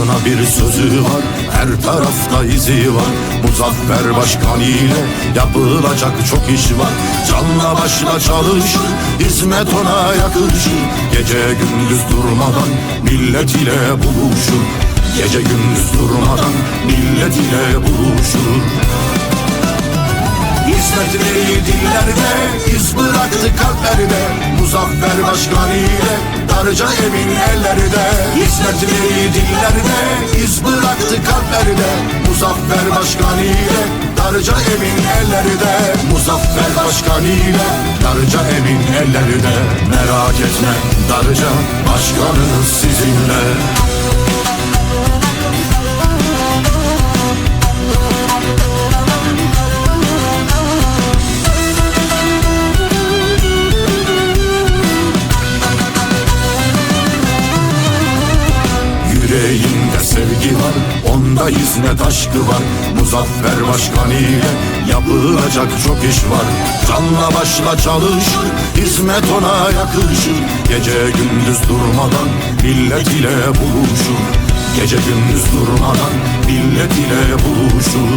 Halkına bir sözü var Her tarafta izi var. Muzaffer Başkan ile Yapılacak çok iş var. Canla başla çalışır Hizmet ona yakışır. Gece gündüz durmadan Millet ile buluşur. Gece gündüz durmadan Millet ile buluşur Dillerde, iz bıraktı kalplerde Muzaffer Başkan ile Darıca emin ellerde. Hizmetleri dillerde, iz bıraktı kalplerde Muzaffer Başkan ile Darıca emin ellerde. Muzaffer Başkan ile Darıca emin ellerde. Merak etme Darıca Başkanınız sizinle Yüreğinde sevgi var Onda hizmet aşkı var. Muzaffer Başkan ile Yapılacak çok iş var. Canla başla çalışır Hizmet ona yakışır. Gece gündüz durmadan Millet ile buluşur. Gece gündüz durmadan Millet ile buluşur.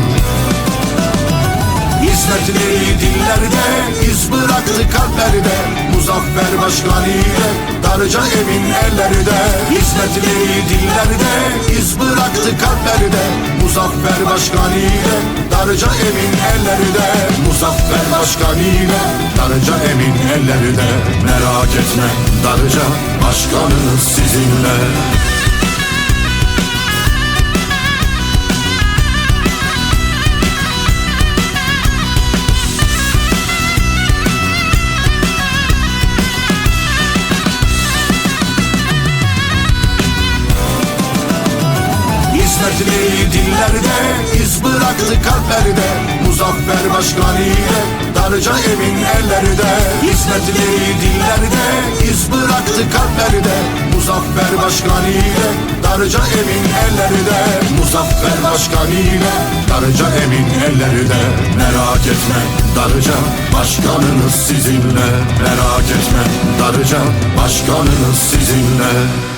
Hizmetleri dillerde, iz bıraktı kalplerde Muzaffer Başkan ile Darıca emin ellerde Hizmetleri dillerde, iz bıraktı kalplerde. Muzaffer Başkan ile Darıca emin ellerde Muzaffer Başkan ile Darıca emin ellerde. Merak etme Darıca Başkanınız sizinle Hizmetleri dillerde, iz bıraktı kalplerde. Muzaffer Başkan ile Darıca emin ellerde. Hizmetleri dillerde, iz bıraktı kalplerde. Muzaffer Başkan ile Darıca emin ellerde. Muzaffer Başkan ile Darıca emin ellerde. Merak etme Darıca Başkanınız sizinle. Merak etme Darıca Başkanınız sizinle